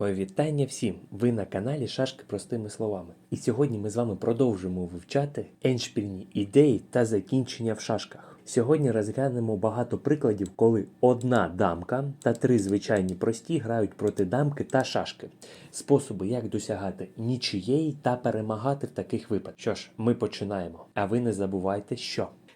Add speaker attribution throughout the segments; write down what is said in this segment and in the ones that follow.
Speaker 1: Вітання всім! Ви на каналі Шашки простими словами. І сьогодні ми з вами продовжимо вивчати еншпільні ідеї та закінчення в шашках. Сьогодні розглянемо багато прикладів, коли одна дамка та три звичайні прості грають проти дамки та шашки. Способи, як досягати нічиєї та перемагати в таких випадках. Що ж, ми починаємо. А ви не забувайте, що.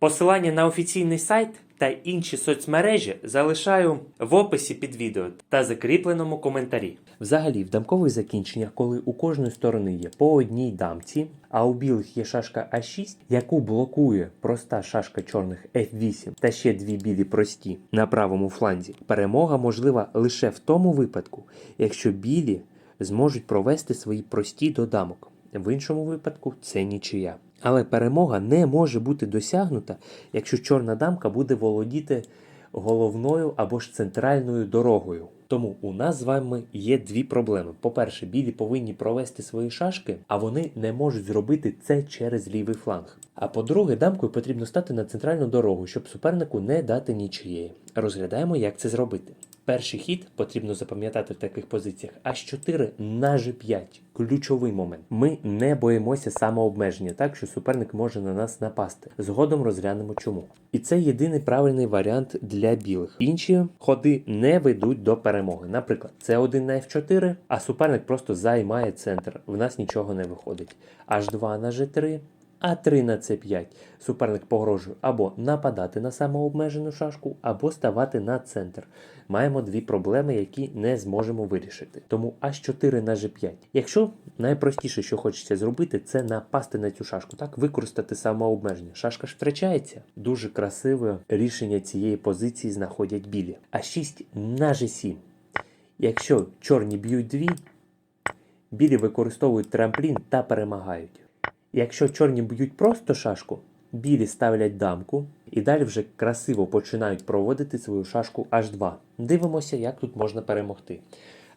Speaker 1: Посилання на офіційний сайт та інші соцмережі залишаю в описі під відео та закріпленому коментарі. Взагалі, в дамкових закінченнях, коли у кожної сторони є по одній дамці, а у білих є шашка А6, яку блокує проста шашка чорних F8 та ще дві білі прості на правому фланзі, перемога можлива лише в тому випадку, якщо білі зможуть провести свої прості до дамок. В іншому випадку це нічия. Але перемога не може бути досягнута, якщо чорна дамка буде володіти головною або ж центральною дорогою. Тому у нас з вами є дві проблеми. По-перше, білі повинні провести свої шашки, а вони не можуть зробити це через лівий фланг. А по-друге, дамкою потрібно стати на центральну дорогу, щоб супернику не дати нічиєї. Розглядаємо, як це зробити. Перший хід потрібно запам'ятати в таких позиціях H4 на G5. Ключовий момент. Ми не боїмося самообмеження, так що суперник може на нас напасти. Згодом розглянемо чому. І це єдиний правильний варіант для білих. Інші ходи не ведуть до перемоги. Наприклад, це 1 на F4, а суперник просто займає центр. В нас нічого не виходить. H2 на G3. А 3 на С5 суперник погрожує або нападати на самообмежену шашку, або ставати на центр. Маємо дві проблеми, які не зможемо вирішити. Тому H4 на G5. Якщо найпростіше, що хочеться зробити, це напасти на цю шашку, так використати самообмеження. Шашка ж втрачається. Дуже красиве рішення цієї позиції знаходять білі. А6 на G7. Якщо чорні б'ють дві, білі використовують трамплін та перемагають. Якщо чорні б'ють просто шашку, білі ставлять дамку і далі вже красиво починають проводити свою шашку H2. Дивимося, як тут можна перемогти.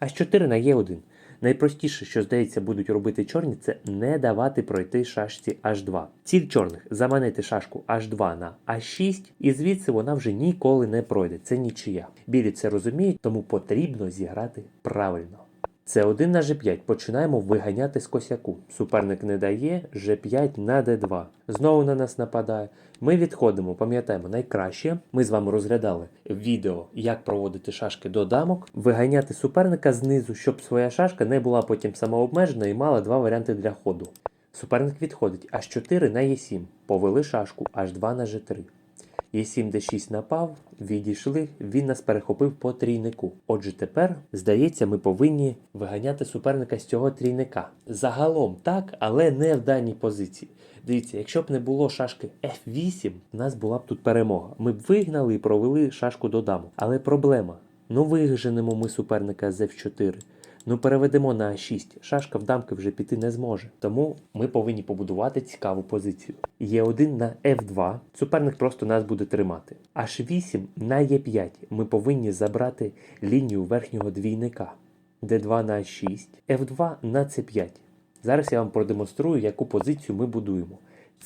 Speaker 1: H4 на Е1. Найпростіше, що здається, будуть робити чорні, це не давати пройти шашці H2. Ціль чорних заманити шашку H2 на А6, і звідси вона вже ніколи не пройде. Це нічия. Білі це розуміють, тому потрібно зіграти правильно. Це 1 на G5. Починаємо виганяти з косяку. Суперник не дає, G5 на D2. Знову на нас нападає. Ми відходимо, пам'ятаємо, найкраще. Ми з вами розглядали відео, як проводити шашки до дамок, виганяти суперника знизу, щоб своя шашка не була потім самообмежена і мала два варіанти для ходу. Суперник відходить H4 на E7. Повели шашку H2 на G3. Є7 d6 напав, відійшли, він нас перехопив по трійнику. Отже, тепер, здається, ми повинні виганяти суперника з цього трійника. Загалом так, але не в даній позиції. Дивіться, якщо б не було шашки F8, у нас була б тут перемога. Ми б вигнали і провели шашку до даму. Але проблема: ну виженемо ми суперника з F4. Ну, переведемо на А6. Шашка в дамки вже піти не зможе. Тому ми повинні побудувати цікаву позицію. Є1 на F2. Суперник просто нас буде тримати. H8 на Е5. Ми повинні забрати лінію верхнього двійника. D2 на А6. F2 на С5. Зараз я вам продемонструю, яку позицію ми будуємо.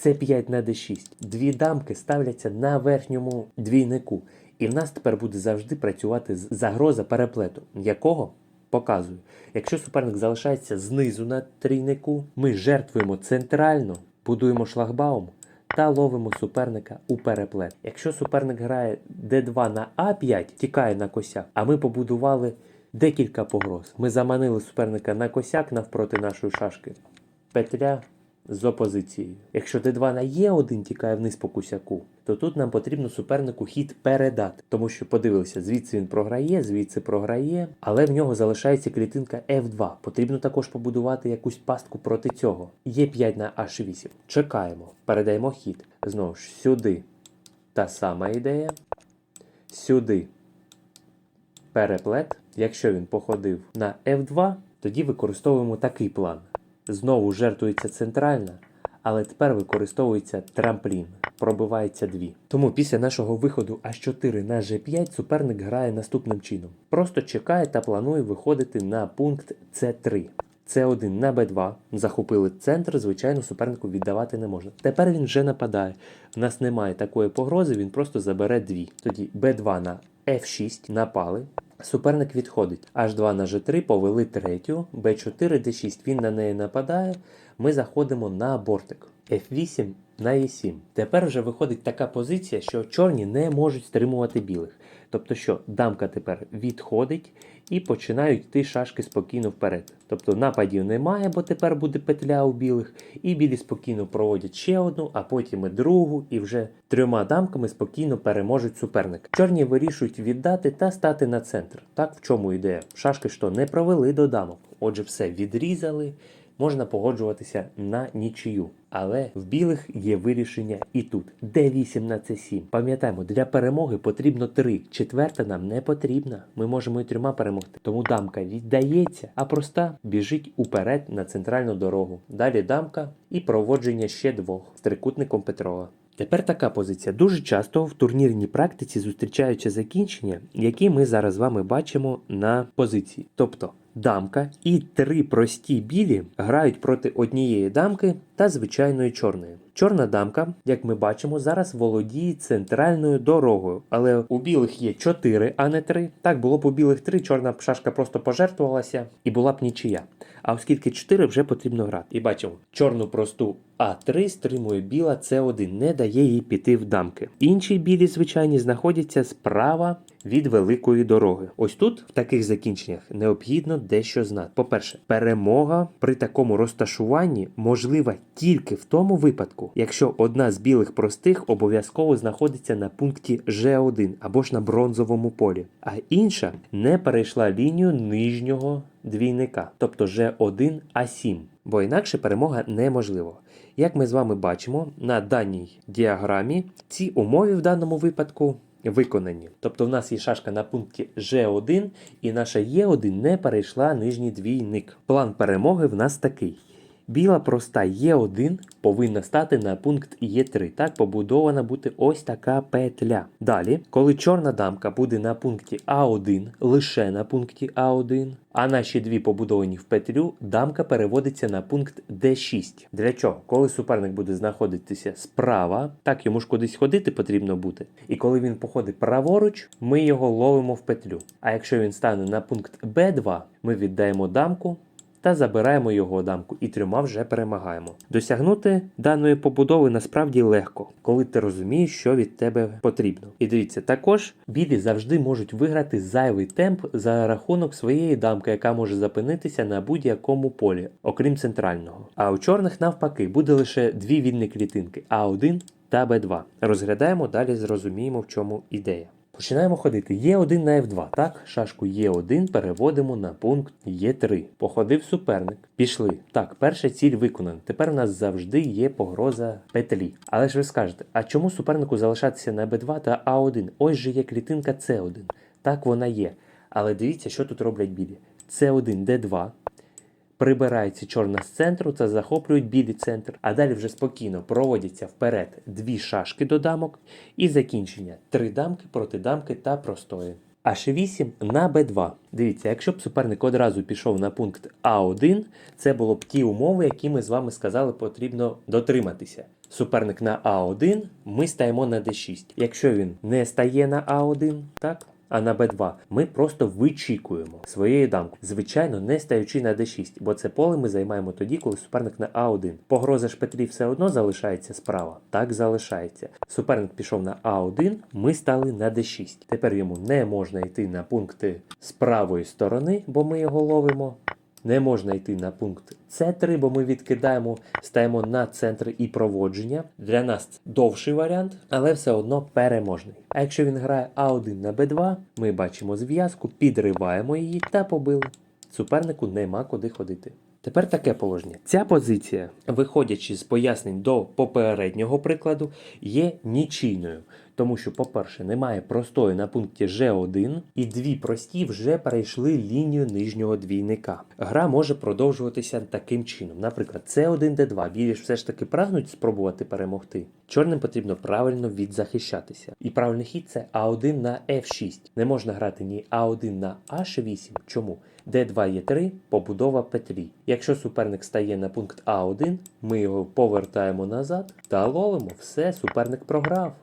Speaker 1: С5 на d6. Дві дамки ставляться на верхньому двійнику. І в нас тепер буде завжди працювати загроза переплету, якого Показую. Якщо суперник залишається знизу на трійнику, ми жертвуємо центрально, будуємо шлагбаум та ловимо суперника у переплет. Якщо суперник грає d2 на a5, тікає на косяк, а ми побудували декілька погроз. Ми заманили суперника на косяк навпроти нашої шашки. Петля з опозицією. Якщо d2 на e1 тікає вниз по косяку, то тут нам потрібно супернику хід передати. Тому що подивилися, звідси він програє, звідси програє, але в нього залишається клітинка F2. Потрібно також побудувати якусь пастку проти цього. Є5 на H8. Чекаємо, передаємо хід. Знову ж сюди. Та сама ідея. Сюди. Переплет. Якщо він походив на F2, Тоді використовуємо такий план. Знову жертвується центральна, але тепер використовується трамплін, пробивається дві. Тому після нашого виходу H4 на G5 суперник грає наступним чином. Просто чекає та планує виходити на пункт C3. С1 на Б2 захопили центр, звичайно, супернику віддавати не можна. Тепер він вже нападає. У нас немає такої погрози, він просто забере дві. Тоді Б2 на F6 напали. Суперник відходить. H2 на G3 повели третю, B4, D6. Він на неї нападає. Ми заходимо на бортик. F8 на E7. Тепер вже виходить така позиція, що чорні не можуть стримувати білих. Тобто, що дамка тепер відходить і починають йти шашки спокійно вперед. Тобто нападів немає, бо тепер буде петля у білих, і білі спокійно проводять ще одну, а потім і другу, і вже трьома дамками спокійно переможуть суперника. Чорні вирішують віддати та стати на центр. Так в чому ідея? Шашки що не провели до дамок. Отже, все відрізали. Можна погоджуватися на нічию. Але в білих є вирішення і тут. Д8 на С7. Пам'ятаємо, для перемоги потрібно 3. Четверта нам не потрібна. Ми можемо і трьома перемогти. Тому дамка віддається, а проста біжить уперед на центральну дорогу. Далі дамка і проводження ще двох з трикутником Петрова. Тепер така позиція. Дуже часто в турнірній практиці зустрічаються закінчення, які ми зараз з вами бачимо на позиції. Тобто дамка і три прості білі грають проти однієї дамки та звичайної чорної. Чорна дамка, як ми бачимо, зараз володіє центральною дорогою, але у білих є 4, а не 3. Так було б у білих 3, чорна шашка просто пожертвувалася і була б нічия. А оскільки 4 вже потрібно грати. І бачимо, чорну просту А3 стримує біла С1, не дає їй піти в дамки. Інші білі звичайні знаходяться справа від великої дороги. Ось тут, в таких закінченнях, необхідно дещо знати. По-перше, перемога при такому розташуванні можлива тільки в тому випадку, якщо одна з білих простих обов'язково знаходиться на пункті G1 або ж на бронзовому полі, а інша не перейшла лінію нижнього двійника, тобто G1 А7, бо інакше перемога неможлива. Як ми з вами бачимо на даній діаграмі, ці умови в даному випадку виконані. Тобто в нас є шашка на пункті G1 і наша Е1 не перейшла нижній двійник. План перемоги в нас такий. Біла проста Е1 повинна стати на пункт Е3. Так побудована бути ось така петля. Далі, коли чорна дамка буде на пункті А1, лише на пункті А1, а наші дві побудовані в петлю, дамка переводиться на пункт D6. Для чого? Коли суперник буде знаходитися справа, так йому ж кудись ходити потрібно бути. І коли він походить праворуч, ми його ловимо в петлю. А якщо він стане на пункт B2, ми віддаємо дамку та забираємо його дамку і трьома вже перемагаємо. Досягнути даної побудови насправді легко, коли ти розумієш, що від тебе потрібно. І дивіться, також білі завжди можуть виграти зайвий темп за рахунок своєї дамки, яка може запинитися на будь-якому полі, окрім центрального. А у чорних навпаки буде лише дві вільні клітинки А1 та Б2. Розглядаємо далі, зрозуміємо, в чому ідея. Починаємо ходити Е1 на F2. Так, шашку Е1 переводимо на пункт Е3. Походив суперник. Пішли. Так, перша ціль виконана. Тепер у нас завжди є погроза петлі. Але ж ви скажете, а чому супернику залишатися на Б2 та А1? Ось же є клітинка С1. Так вона є. Але дивіться, що тут роблять білі. С1, Д2. Прибирається чорна з центру та захоплюють білий центр, а далі вже спокійно проводяться вперед дві шашки до дамок і закінчення три дамки проти дамки та простої. H8 на B2. Дивіться, якщо б суперник одразу пішов на пункт А1, це було б ті умови, які ми з вами сказали, потрібно дотриматися. Суперник на А1, ми стаємо на D6. Якщо він не стає на А1, так? А на Б2 ми просто вичікуємо своєю дамкою, звичайно, не стаючи на D6, бо це поле ми займаємо тоді, коли суперник на А1. Погроза ж Петрі все одно залишається справа. Так залишається. Суперник пішов на А1, ми стали на D6. Тепер йому не можна йти на пункти з правої сторони, бо ми його ловимо. Не можна йти на пункт С3, бо ми відкидаємо, стаємо на центр і проводження. Для нас це довший варіант, але все одно переможний. А якщо він грає А1 на Б2, ми бачимо зв'язку, підриваємо її та побили. Супернику нема куди ходити. Тепер таке положення. Ця позиція, виходячи з пояснень до попереднього прикладу, є нічийною. Тому що, по-перше, немає простої на пункті G1, і дві прості вже перейшли лінію нижнього двійника. Гра може продовжуватися таким чином. Наприклад, C1, D2. Білі все ж таки прагнуть спробувати перемогти. Чорним потрібно правильно відзахищатися. І правильний хід це А1 на F6. Не можна грати ні А1 на H8. Чому? D2 є 3, побудова петлі. Якщо суперник стає на пункт А1, ми його повертаємо назад та ловимо. Все, суперник програв.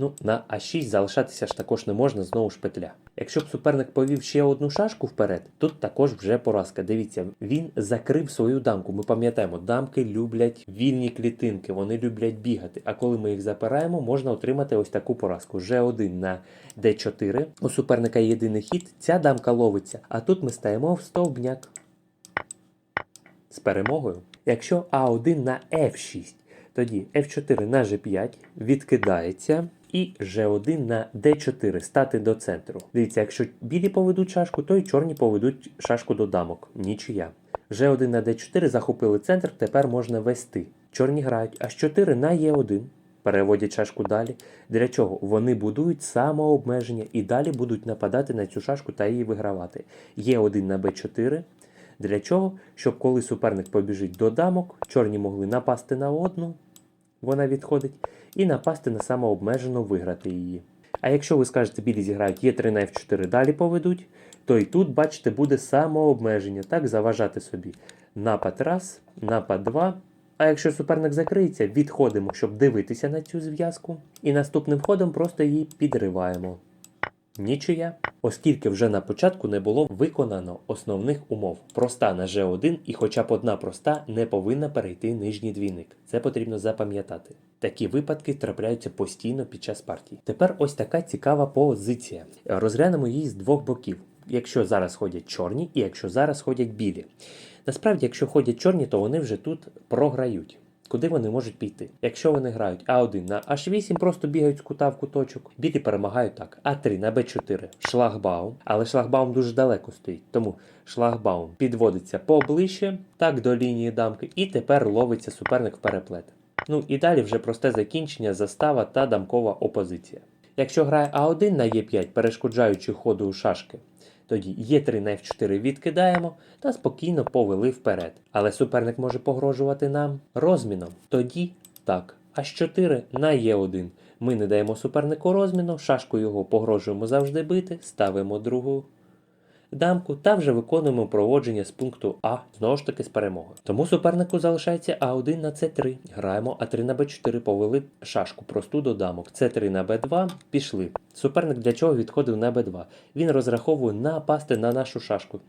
Speaker 1: Ну, на А6 залишатися ж також не можна, знову ж петля. Якщо б суперник повів ще одну шашку вперед, тут також вже поразка. Дивіться, він закрив свою дамку. Ми пам'ятаємо, дамки люблять вільні клітинки, вони люблять бігати. А коли ми їх запираємо, можна отримати ось таку поразку. G1 на D4. У суперника єдиний хід, ця дамка ловиться, а тут ми стаємо в стовбняк з перемогою. Якщо А1 на F6, тоді F4 на G5 відкидається. І G1 на D4 стати до центру. Дивіться, якщо білі поведуть шашку, то й чорні поведуть шашку до дамок. Нічия. G1 на D4 захопили центр, тепер можна вести. Чорні грають H4 на E1. Переводять шашку далі. Для чого? Вони будують самообмеження і далі будуть нападати на цю шашку та її вигравати. Е1 на Б4. Для чого? Щоб коли суперник побіжить до дамок, чорні могли напасти на одну, вона відходить, і напасти на самообмежену виграти її. А якщо ви скажете, білі зіграють Е3 на F4 далі поведуть, то і тут, бачите, буде самообмеження, так заважати собі. Напад раз, напад два. А якщо суперник закриється, відходимо, щоб дивитися на цю зв'язку, і наступним ходом просто її підриваємо. Нічия, оскільки вже на початку не було виконано основних умов. Проста на G1 і хоча б одна проста не повинна перейти нижній двійник. Це потрібно запам'ятати. Такі випадки трапляються постійно під час партії. Тепер ось така цікава позиція. Розглянемо її з двох боків. Якщо зараз ходять чорні і якщо зараз ходять білі. Насправді, якщо ходять чорні, то вони вже тут програють. Куди вони можуть піти? Якщо вони грають А1 на H8, просто бігають з кута в куточок, білі перемагають так. А3 на Б4 шлагбаум, але шлагбаум дуже далеко стоїть, тому шлагбаум підводиться поближче, так до лінії дамки, і тепер ловиться суперник в переплет. Ну і далі вже просте закінчення, застава та дамкова опозиція. Якщо грає А1 на Е5, перешкоджаючи ходу у шашки, тоді Е3 на F4 відкидаємо та спокійно повели вперед. Але суперник може погрожувати нам розміном. Тоді так. H4 на Е1. Ми не даємо супернику розміну, шашку його погрожуємо завжди бити, ставимо другу дамку та вже виконуємо проводження з пункту А, знову ж таки з перемогою. Тому супернику залишається А1 на С3. Граємо А3 на Б4, повели шашку просту до дамок. С3 на Б2, пішли. Суперник для чого відходив на Б2? Він розраховує напасти на нашу шашку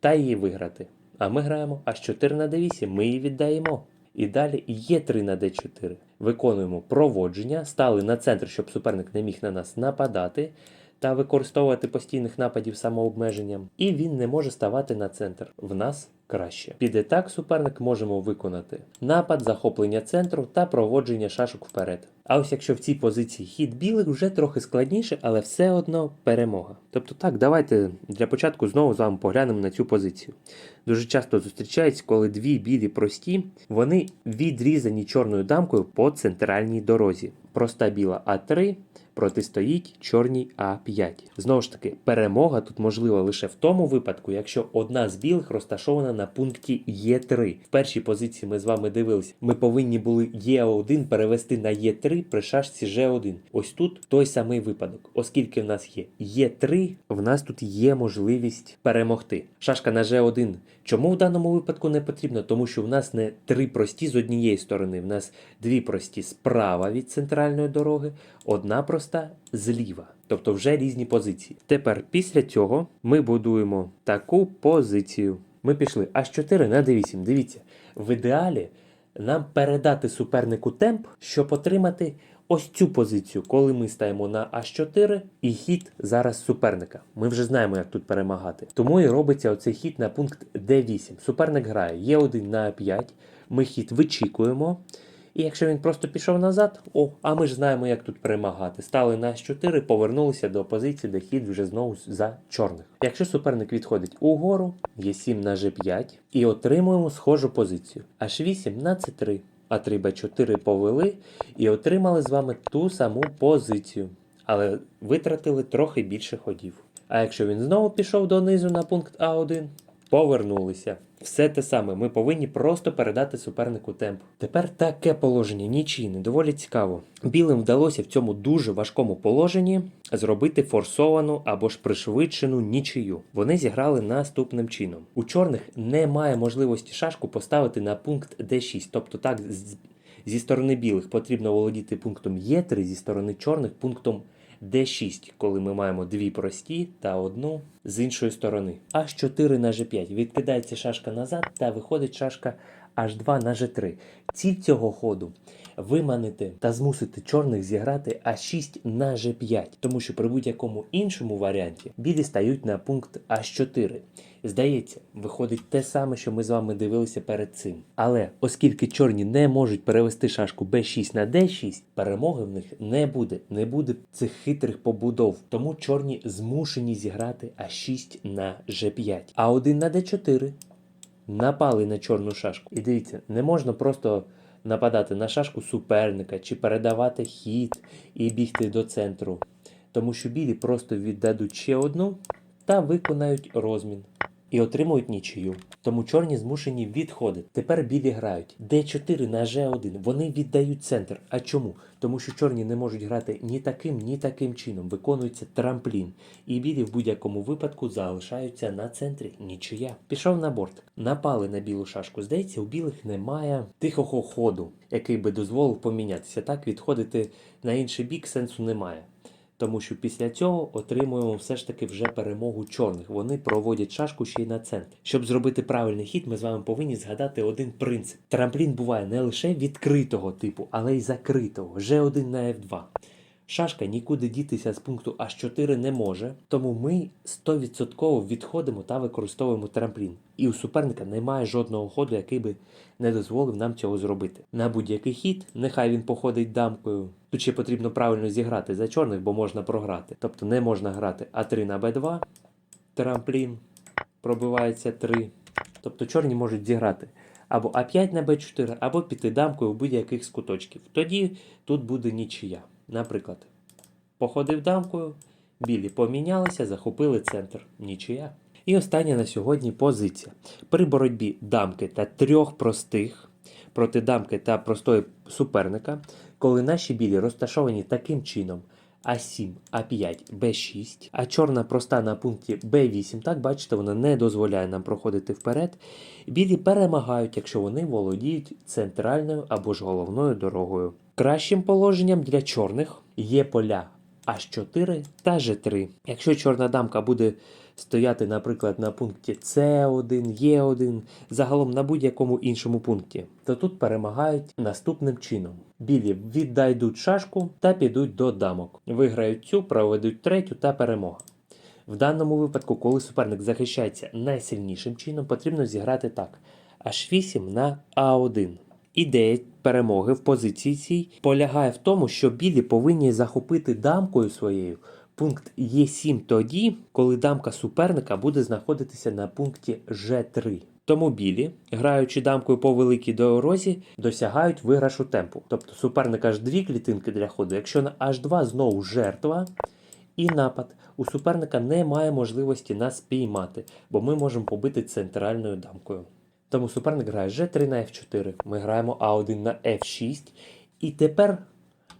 Speaker 1: та її виграти. А ми граємо H4 на D8, ми її віддаємо. І далі Е3 на D4. Виконуємо проводження, стали на центр, щоб суперник не міг на нас нападати та використовувати постійних нападів самообмеженням. І він не може ставати на центр. В нас краще. Піде так, суперник можемо виконати напад, захоплення центру та проводження шашок вперед. А ось якщо в цій позиції хід білих вже трохи складніше, але все одно перемога. Тобто так, давайте для початку знову з вами поглянемо на цю позицію. Дуже часто зустрічається, коли дві білі прості, вони відрізані чорною дамкою по центральній дорозі. Проста біла А3 протистоїть чорній А5. Знову ж таки, перемога тут можлива лише в тому випадку, якщо одна з білих розташована на пункті Е3. В першій позиції ми з вами дивилися, ми повинні були Е1 перевести на Е3 при шашці G1. Ось тут той самий випадок. Оскільки в нас є Е3, в нас тут є можливість перемогти. Шашка на G1. Чому в даному випадку не потрібно? Тому що в нас не три прості з однієї сторони, в нас дві прості справа від центральної дороги, одна проста зліва. Тобто вже різні позиції. Тепер після цього ми будуємо таку позицію. Ми пішли А4 на D8. Дивіться, в ідеалі нам передати супернику темп, щоб отримати ось цю позицію, коли ми стаємо на А4 і хід зараз суперника. Ми вже знаємо, як тут перемагати. Тому і робиться оцей хід на пункт D8. Суперник грає Е1 на А5, ми хід вичікуємо. І якщо він просто пішов назад, о, а ми ж знаємо, як тут перемагати. Стали на С4, повернулися до позиції, де хід вже знову за чорних. Якщо суперник відходить угору, Е7 на G5 і отримуємо схожу позицію. H8 на C3. А3, Б4 повели і отримали з вами ту саму позицію, але витратили трохи більше ходів. А якщо він знову пішов донизу на пункт А1, повернулися. Все те саме, ми повинні просто передати супернику темп. Тепер таке положення нічийне, доволі цікаво. Білим вдалося в цьому дуже важкому положенні зробити форсовану або ж пришвидшену нічию. Вони зіграли наступним чином. У чорних немає можливості шашку поставити на пункт D6, тобто так зі сторони білих потрібно володіти пунктом Е3, зі сторони чорних пунктом D6, коли ми маємо дві прості та одну з іншої сторони. H4 на G5 відкидається шашка назад та виходить шашка H2 на G3. Ціль цього ходу виманити та змусити чорних зіграти А6 на G5, тому що при будь-якому іншому варіанті білі стають на пункт H4. Здається, виходить те саме, що ми з вами дивилися перед цим. Але оскільки чорні не можуть перевести шашку b6 на d6, перемоги в них не буде, не буде цих хитрих побудов. Тому чорні змушені зіграти а6 на g5, а 1 на d4 напали на чорну шашку. І дивіться, не можна просто нападати на шашку суперника чи передавати хід і бігти до центру, тому що білі просто віддадуть ще одну та виконають розмін. І отримують нічию. Тому чорні змушені відходити. Тепер білі грають. D4 на G1. Вони віддають центр. А чому? Тому що чорні не можуть грати ні таким, ні таким чином. Виконується трамплін. І білі в будь-якому випадку залишаються на центрі. Нічия. Пішов на борт. Напали на білу шашку. Здається, у білих немає тихого ходу, який би дозволив помінятися. Так відходити на інший бік сенсу немає. Тому що після цього отримуємо все ж таки вже перемогу чорних. Вони проводять шашку ще й на центр. Щоб зробити правильний хід, ми з вами повинні згадати один принцип. Трамплін буває не лише відкритого типу, але й закритого. G1 на F2. Шашка нікуди дітися з пункту H4 не може, тому ми 100% відходимо та використовуємо трамплін. І у суперника немає жодного ходу, який би не дозволив нам цього зробити. На будь-який хід, нехай він походить дамкою. Тут ще потрібно правильно зіграти за чорних, бо можна програти. Тобто не можна грати А3 на Б2, трамплін, пробивається 3. Тобто чорні можуть зіграти або А5 на Б4, або піти дамкою в будь-яких з куточків. Тоді тут буде нічия. Наприклад, походив дамкою, білі помінялися, захопили центр. Нічия. І остання на сьогодні позиція. При боротьбі дамки та трьох простих проти дамки та простої суперника, коли наші білі розташовані таким чином. А7, А5, Б6, а чорна проста на пункті Б8, так бачите, вона не дозволяє нам проходити вперед. Білі перемагають, якщо вони володіють центральною або ж головною дорогою. Кращим положенням для чорних є поля H4 та G3. Якщо чорна дамка буде стояти, наприклад, на пункті С1, Е1, загалом на будь-якому іншому пункті, то тут перемагають наступним чином. Білі віддайдуть шашку та підуть до дамок. Виграють цю, проведуть третю та перемога. В даному випадку, коли суперник захищається найсильнішим чином, потрібно зіграти так: H8 на А1. Ідея перемоги в позиції цій полягає в тому, що білі повинні захопити дамкою своєю пункт Е7 тоді, коли дамка суперника буде знаходитися на пункті G3. Тому білі, граючи дамкою по великій дорозі, досягають виграшу темпу. Тобто суперник аж дві клітинки для ходу. Якщо на H2 знову жертва і напад, у суперника немає можливості нас спіймати, бо ми можемо побити центральною дамкою. Тому суперник грає G3 на F4, ми граємо А1 на F6. І тепер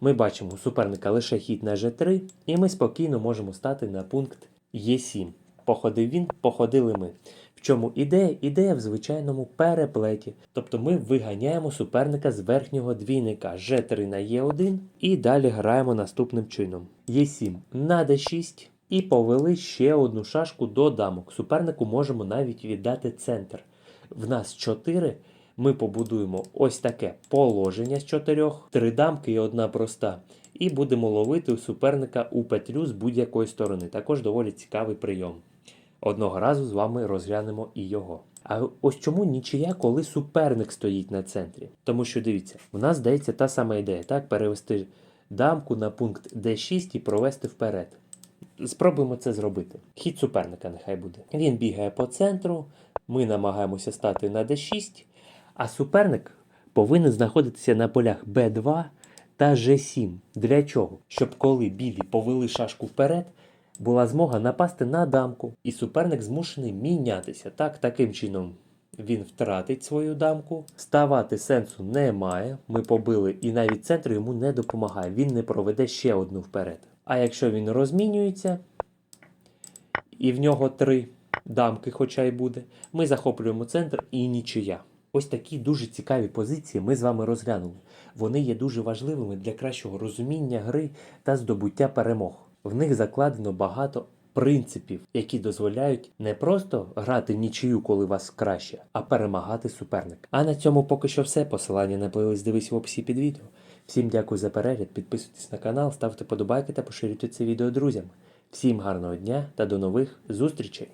Speaker 1: ми бачимо у суперника лише хід на G3, і ми спокійно можемо стати на пункт Е7. Походив він, походили ми. В чому ідея? Ідея в звичайному переплеті. Тобто ми виганяємо суперника з верхнього двійника G3 на Е1 і далі граємо наступним чином. Е7 на D6 і повели ще одну шашку до дамок. Супернику можемо навіть віддати центр. В нас 4. Ми побудуємо ось таке положення з чотирьох, три дамки і одна проста. І будемо ловити у суперника у петлю з будь-якої сторони. Також доволі цікавий прийом. Одного разу з вами розглянемо і його. А ось чому нічия, коли суперник стоїть на центрі? Тому що дивіться, в нас здається та сама ідея, так? Перевести дамку на пункт D6 і провести вперед. Спробуємо це зробити. Хід суперника нехай буде. Він бігає по центру, ми намагаємося стати на D6, а суперник повинен знаходитися на полях Б2 та Ж7. Для чого? Щоб коли білі повели шашку вперед, була змога напасти на дамку, і суперник змушений мінятися. Так, таким чином він втратить свою дамку. Ставати сенсу немає. Ми побили, і навіть центр йому не допомагає. Він не проведе ще одну вперед. А якщо він розмінюється, і в нього три дамки, хоча й буде, ми захоплюємо центр і нічия. Ось такі дуже цікаві позиції ми з вами розглянули. Вони є дуже важливими для кращого розуміння гри та здобуття перемог. В них закладено багато принципів, які дозволяють не просто грати нічию, коли вас краще, а перемагати суперника. А на цьому поки що все. Посилання на плейлист дивись в описі під відео. Всім дякую за перегляд, підписуйтесь на канал, ставте подобайки та поширюйте це відео друзям. Всім гарного дня та до нових зустрічей!